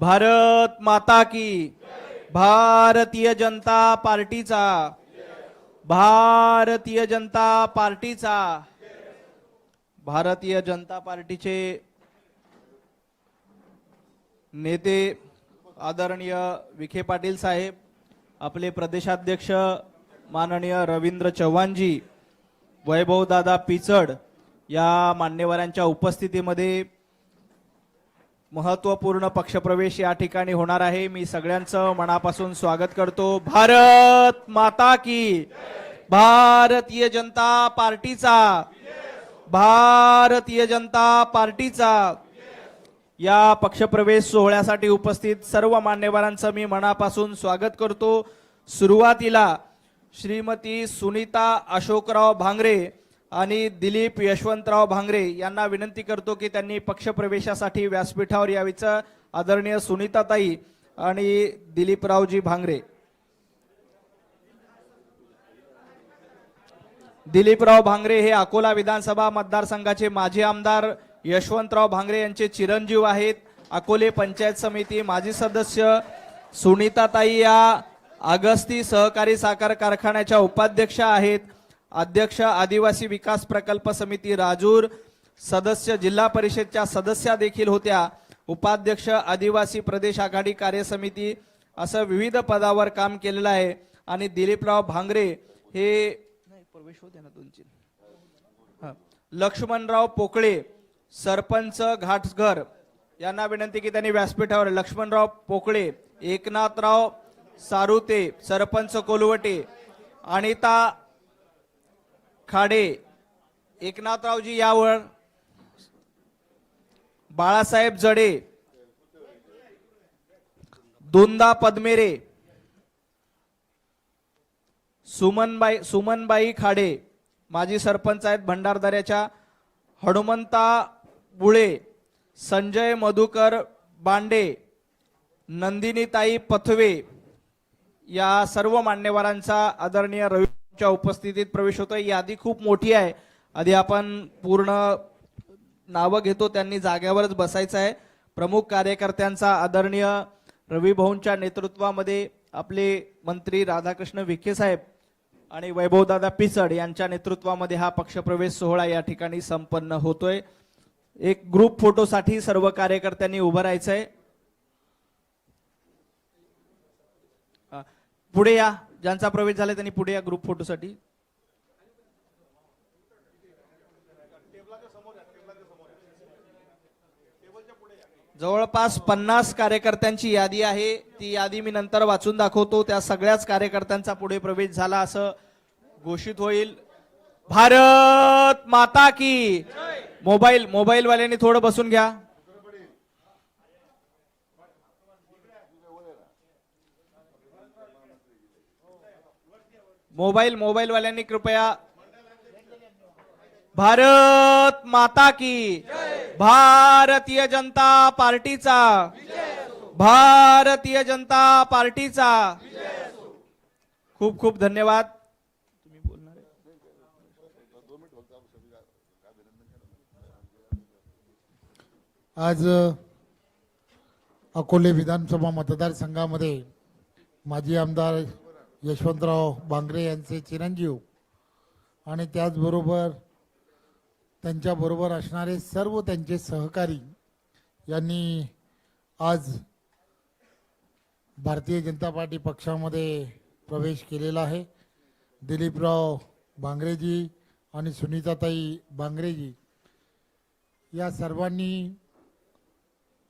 भारत माता की भारतीय जनता पार्टीचा भारतीय जनता पार्टीचा भारतीय जनता पार्टीचे नेते आदरणीय विखे पाटील साहेब आपले प्रदेशाध्यक्ष माननीय रवींद्र चव्हाणजी वैभव दादा पिचड या मान्यवरांच्या उपस्थितीमध्ये महत्त्वपूर्ण पक्षप्रवेश या ठिकाणी होणार आहे. मी सगळ्यांचं मनापासून स्वागत करतो. भारत माता की भारतीय जनता पार्टीचा. भारतीय जनता पार्टीचा. या पक्षप्रवेश सोहळ्यासाठी उपस्थित सर्व मान्यवरांचं मी मनापासून स्वागत करतो. सुरुवातीला श्रीमती सुनीता अशोकराव भांगरे आणि दिलीप यशवंतराव भांगरे यांना विनंती करतो की त्यांनी पक्षप्रवेशासाठी व्यासपीठावर यावीचं आदरणीय सुनीताताई आणि दिलीपरावजी भांगरे. दिलीपराव भांगरे हे अकोला विधानसभा मतदारसंघाचे माजी आमदार यशवंतराव भांगरे यांचे चिरंजीव आहेत. अकोले पंचायत समिती माजी सदस्य सुनीताताई या अगस्ती सहकारी साखर कारखान्याच्या उपाध्यक्षा आहेत. अध्यक्ष आदिवासी विकास प्रकल्प समिती राजूर सदस्य जिल्हा परिषदच्या सदस्या देखील होत्या. उपाध्यक्ष आदिवासी प्रदेश आघाडी कार्य समिती असं विविध पदावर काम केलेलं आहे. आणि दिलीपराव भांगरे हे प्रवेश होते ना दोन लक्ष्मणराव पोकळे सरपंच घाटघर यांना विनंती की त्यांनी व्यासपीठावर लक्ष्मणराव पोकळे एकनाथराव सारुते सरपंच कोलवटे अनिता खाडे एकनाथरावजी यावर बाळासाहेब जडे दोनदा पद्मेरे सुमनबाई सुमनबाई खाडे माजी सरपंच आहेत भंडारदऱ्याच्या हनुमंता बुळे संजय मधुकर बांडे नंदिनीताई पथवे या सर्व मान्यवरांचा आदरणीय च्या उपस्थितीत प्रवेश होतोय. यादी खूप मोठी आहे. आधी आपण पूर्ण नावं घेतो. त्यांनी जाग्यावरच बसायचं आहे. प्रमुख कार्यकर्त्यांचा आदरणीय रवी भाऊंच्या नेतृत्वामध्ये आपले मंत्री राधाकृष्ण विखे साहेब आणि वैभवदादा पिचड यांच्या नेतृत्वामध्ये हा पक्षप्रवेश सोहळा या ठिकाणी संपन्न होतोय. एक ग्रुप फोटोसाठी सर्व कार्यकर्त्यांनी उभं राहायचंय. पुढे या. ज्यांचा प्रवेश झाला त्यांनी पुढे या ग्रुप फोटोसाठी जवळपास पन्नास कार्यकर्त्यांची यादी आहे. ती यादी मी नंतर वाचून दाखवतो. त्या सगळ्याच कार्यकर्त्यांचा पुढे प्रवेश झाला असं घोषित होईल. भारत माता की. मोबाईल मोबाईल वाल्यांनी थोडं बसून घ्या. मोबाईल मोबाईलवाल्यांनी कृपया भारत माता की भारतीय जनता पार्टीचा भारतीय जनता पार्टीचा. खूप खूप धन्यवाद. तुम्ही बोलणार आज अकोले विधानसभा मतदारसंघामध्ये माजी आमदार यशवंतराव बांगरे यांचे चिरंजीव. आणि त्याचबरोबर त्यांच्याबरोबर असणारे सर्व त्यांचे सहकारी यांनी आज भारतीय जनता पार्टी पक्षामध्ये प्रवेश केलेला आहे. दिलीपराव बांगरेजी आणि सुनीताताई बांगरेजी या सर्वांनी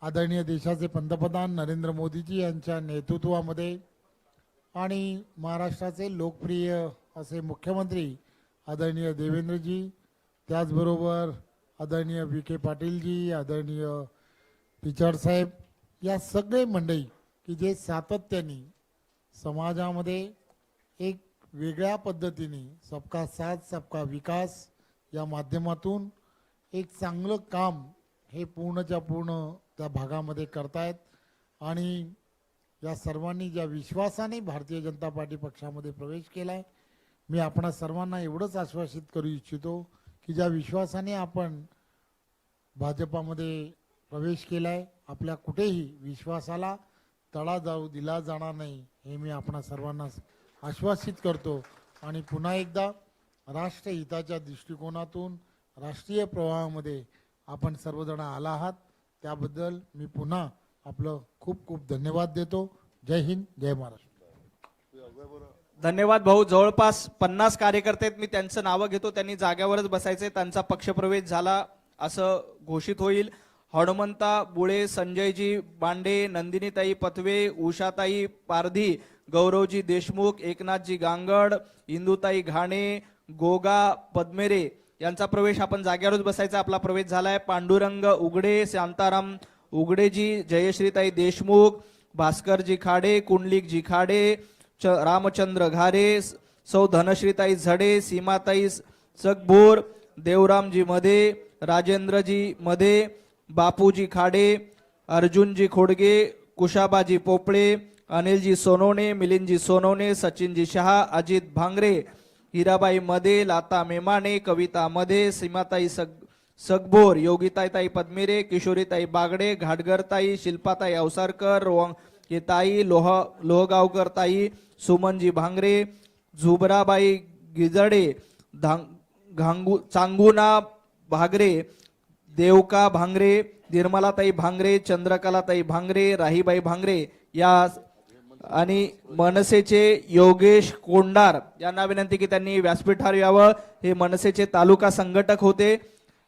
आदरणीय देशाचे पंतप्रधान नरेंद्र मोदीजी यांच्या नेतृत्वामध्ये आणि महाराष्ट्राचे लोकप्रिय असे मुख्यमंत्री आदरणीय देवेंद्रजी त्याचबरोबर आदरणीय विखे पाटीलजी आदरणीय पिचरसाहेब या सगळे मंडळी की जे सातत्याने समाजामध्ये एक वेगळ्या पद्धतीने सबका साथ सबका विकास या माध्यमातून एक चांगलं काम हे पूर्णच्या पूर्ण त्या भागामध्ये करतायत. आणि या सर्वांनी ज्या विश्वासाने भारतीय जनता पार्टी पक्षामध्ये प्रवेश केला आहे मी आपणा सर्वांना एवढंच आश्वासित करू इच्छितो की ज्या विश्वासाने आपण भाजपामध्ये प्रवेश केला आहे आपल्या कुठेही विश्वासाला तडा जाऊ दिला जाणार नाही हे मी आपणा सर्वांना आश्वासित करतो. आणि पुन्हा एकदा राष्ट्रहिताच्या दृष्टिकोनातून राष्ट्रीय प्रवाहामध्ये आपण सर्वजण आला आहात त्याबद्दल मी पुन्हा आपलं खूप खूप धन्यवाद देतो. जय हिंद जय महाराष्ट्र. धन्यवाद भाऊ. जवळपास पन्नास कार्यकर्ते आहेत. मी त्यांचं नावं घेतो. त्यांनी जाग्यावरच बसायचे त्यांचा पक्षप्रवेश झाला असं घोषित होईल. हनुमंता बुळे संजयजी बांडे नंदिनीताई पथवे उषाताई पारधी गौरवजी देशमुख एकनाथजी गांगड इंदुताई घाणे गोगा पद्मेरे यांचा प्रवेश आपण जाग्यावरच बसायचा. आपला प्रवेश झालाय. पांडुरंग उघडे शांताराम उगडेजी जयश्रीताई देशमुख भास्करजी खाडे कुंडलिकजी खाडे च रामचंद्र घारे सौ धनश्रीताई झडे सीमाताई सगभोर देवरामजी मध्ये राजेंद्रजी मध्ये बापूजी खाडे अर्जुनजी खोडगे कुशाबाजी पोपळे अनिलजी सोनवणे मिलिंदजी सोनवणे सचिनजी शहा अजित भांगरे हिराबाई मध्ये लाता मेमाने कविता मध्ये सीमाताई सग सगभोर योगिताईताई पद्मिरे किशोरीताई बागडे घाटगरताई शिल्पाताई अवसारकर रोंग ताई लोह लोहगावकर ताई सुमनजी भांगरे झुबराबाई गिजडे धांग घांगू चांगुना भागरे देवका भांगरे निर्मलाताई भांगरे चंद्रकलाताई भांगरे राहीबाई भांगरे या आणि मनसेचे योगेश कोंडार यांना विनंती की त्यांनी व्यासपीठावर यावं. हे मनसेचे तालुका संघटक होते.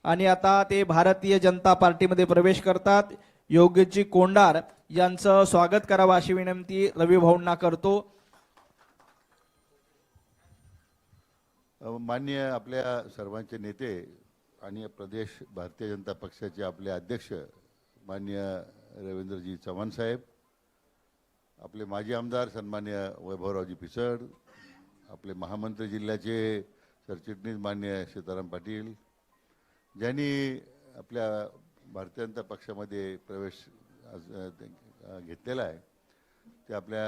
आणि आता ते भारतीय जनता पार्टीमध्ये प्रवेश करतात. योगेशजी कोंडार यांचं स्वागत करावं अशी विनंती रवी भाऊंना करतो. मान्य आपल्या सर्वांचे नेते आणि प्रदेश भारतीय जनता पक्षाचे आपले अध्यक्ष मान्य रवींद्रजी चव्हाण साहेब आपले माजी आमदार सन्मान्य वैभवरावजी पिसड आपले महामंत्री जिल्ह्याचे सरचिटणीस मान्य सीताराम पाटील ज्यांनी आपल्या भारतीय जनता पक्षामध्ये प्रवेश आज, घेतलेला आहे ते आपल्या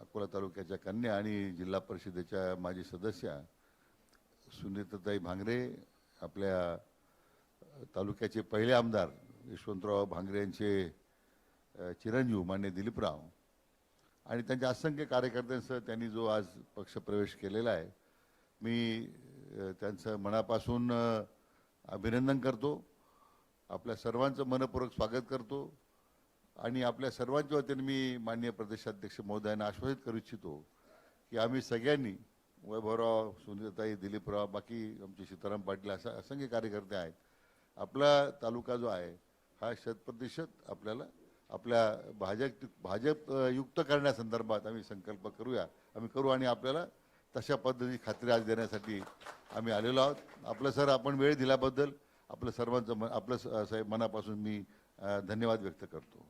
अकोला तालुक्याच्या कन्या आणि जिल्हा परिषदेच्या माजी सदस्या सुनीताताई भांगरे आपल्या तालुक्याचे पहिले आमदार यशवंतराव भांगरे यांचे चिरंजीव मान्य दिलीपराव आणि त्यांच्या असंख्य कार्यकर्त्यांसह त्यांनी जो आज पक्षप्रवेश केलेला आहे मी त्यांचं मनापासून अभिनंदन करतो. आपल्या सर्वांचं मनपूर्वक स्वागत करतो. आणि आपल्या सर्वांच्या वतीने मी माननीय प्रदेशाध्यक्ष महोदयांना आश्वासित करू इच्छितो की आम्ही सगळ्यांनी वैभवराव सुनीताई दिलीपराव बाकी आमचे सीताराम पाटील असा असंख्य कार्यकर्ते आहेत. आपला तालुका जो आहे हा शतप्रतिशत आपल्याला आपल्या भाजप भाजप युक्त करण्यासंदर्भात आम्ही संकल्प करूया. आम्ही करू आणि आपल्याला तशा पद्धतीची खात्री आज देण्यासाठी आम्ही आलेलो आहोत. आपलं सर आपण वेळ दिल्याबद्दल आपलं सर्वांचं मन आपलं स- साहेब मनापासून मी धन्यवाद व्यक्त करतो.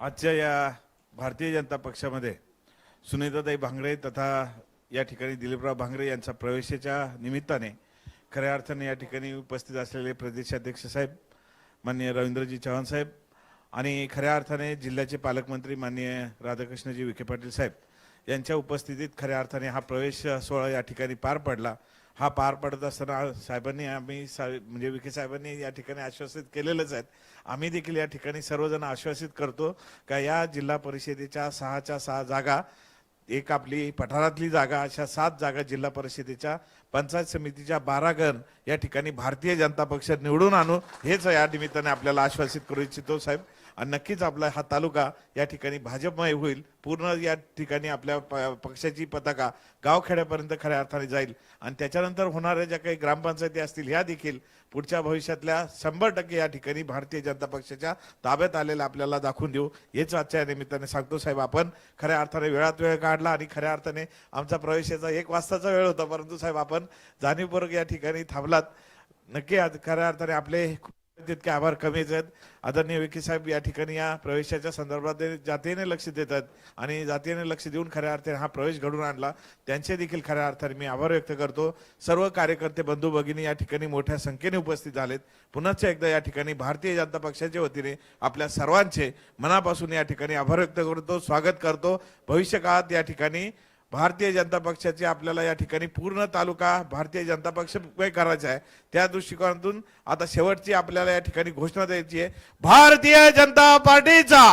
आजच्या या भारतीय जनता पक्षामध्ये सुनीताताई भांगरे तथा या ठिकाणी दिलीपराव भांगरे यांच्या प्रवेशाच्या निमित्ताने खऱ्या अर्थाने या ठिकाणी उपस्थित असलेले प्रदेशाध्यक्ष साहेब माननीय रवींद्रजी चव्हाण साहेब आणि खऱ्या अर्थाने जिल्ह्याचे पालकमंत्री माननीय राधाकृष्णजी विखे पाटील साहेब यांच्या उपस्थितीत खऱ्या अर्थाने हा प्रवेश सोहळा या ठिकाणी पार पडला. हा पार पडत असताना साहेबांनी आम्ही सा म्हणजे विखे साहेबांनी या ठिकाणी आश्वासित केलेलंच आहेत. आम्ही देखील या ठिकाणी सर्वजण आश्वासित करतो का या जिल्हा परिषदेच्या सहाच्या सहा जागा एक आपली पठारातली जागा अशा सात जागा जिल्हा परिषदेच्या पंचायत समितीच्या बारा गण या ठिकाणी भारतीय जनता पक्ष निवडून आणू हेच या निमित्ताने आपल्याला आश्वासित करू इच्छितो साहेब. आणि नक्कीच आपला हा तालुका या ठिकाणी भाजपमय होईल. पूर्ण या ठिकाणी आपल्या प- पक्षाची पताका गावखेड्यापर्यंत खऱ्या अर्थाने जाईल. आणि त्याच्यानंतर होणाऱ्या ज्या काही ग्रामपंचायती असतील ह्या देखील पुढच्या भविष्यातल्या शंभर टक्के या ठिकाणी भारतीय जनता पक्षाच्या ताब्यात आलेल्या आपल्याला दाखवून देऊ. हेच आजच्या या निमित्ताने सांगतो साहेब. आपण खऱ्या अर्थाने वेळात वेळ काढला आणि खऱ्या अर्थाने आमचा प्रवेशाचा एक वाजताचा वेळ होता. परंतु साहेब आपण जाणीवपूर्वक या ठिकाणी थांबलात. नक्की खऱ्या अर्थाने आपले तितके आभार कमीच आहेत. आदरणीय विखे साहेब या ठिकाणी या प्रवेशाच्या संदर्भात ते जातीने लक्ष देतात आणि जातीने लक्ष देऊन खऱ्या अर्थाने हा प्रवेश घडून आणला. त्यांचे देखील खऱ्या अर्थाने मी आभार व्यक्त करतो. सर्व कार्यकर्ते बंधू भगिनी या ठिकाणी मोठ्या संख्येने उपस्थित झालेत. पुन्हाच एकदा या ठिकाणी भारतीय जनता पक्षाच्या वतीने आपल्या सर्वांचे मनापासून या ठिकाणी आभार व्यक्त करतो स्वागत करतो. भविष्यकाळात या ठिकाणी भारतीय जनता पक्षाचे आपल्याला या ठिकाणी पूर्ण तालुका भारतीय जनता पक्ष करायचा आहे. त्या दृष्टिकोनातून आता शेवटची आपल्याला या ठिकाणी घोषणा द्यायची आहे. भारतीय जनता पार्टीचा.